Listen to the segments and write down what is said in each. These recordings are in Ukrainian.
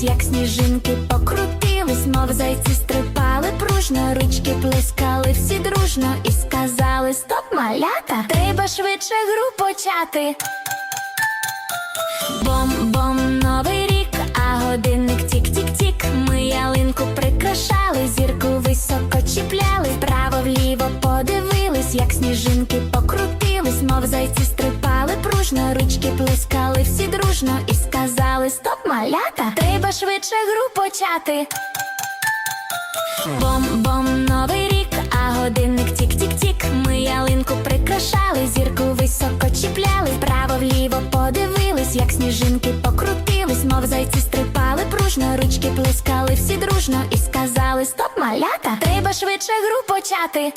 Ось як сніжинки покрутились, мов зайці стрипали пружно, ручки плескали всі дружно і сказали стоп малята, треба швидше гру почати. Бом-бом, новий рік, а годинник тік-тік-тік. Ми ялинку прикрашали, зірку високо чіпляли, вправо вліво подивились, як сніжинки покрутились, мов зайці стрипали пружно, ручки плескали всі дружно і сказали стоп малята швидше гру почати. Бом-бом, новий рік, а годинник тік-тік-тік. Ми ялинку прикрашали, зірку високо чіпляли, вправо вліво подивились, як сніжинки покрутились, мов зайці стрипали пружно, ручки плескали всі дружно і сказали стоп, малята, треба швидше гру почати.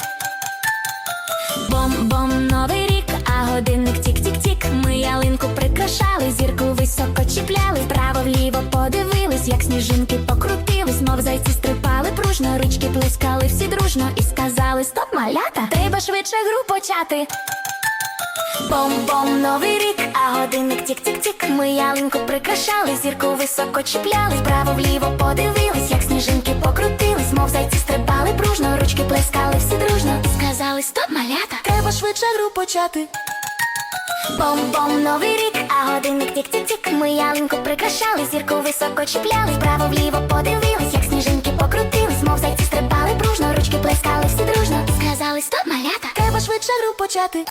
Бом-бом, сніжинки покрутились, мов зайці стрипали пружно, ручки плескали всі дружно і сказали стоп, малята, треба швидше гру почати. Бом-бом, новий рік, а годинник тік-тік-тік. Ми ялинку прикрашали, зірку високо чіпляли, вправо вліво подивились, як сніжинки покрутились, мов зайці стрибали пружно, ручки плескали всі дружно. Сказали стоп, малята, треба швидше гру почати. Бом-бом, новий рік, а годинник тік-тік-тік. Ми ялинку прикрашали, зірку високо чіпляли, вправо вліво подивились, як сніжинки покрутились, мов зайці стрибали пружно, ручки плескали всі дружно. Сказали стоп, малята, треба швидше гру почати.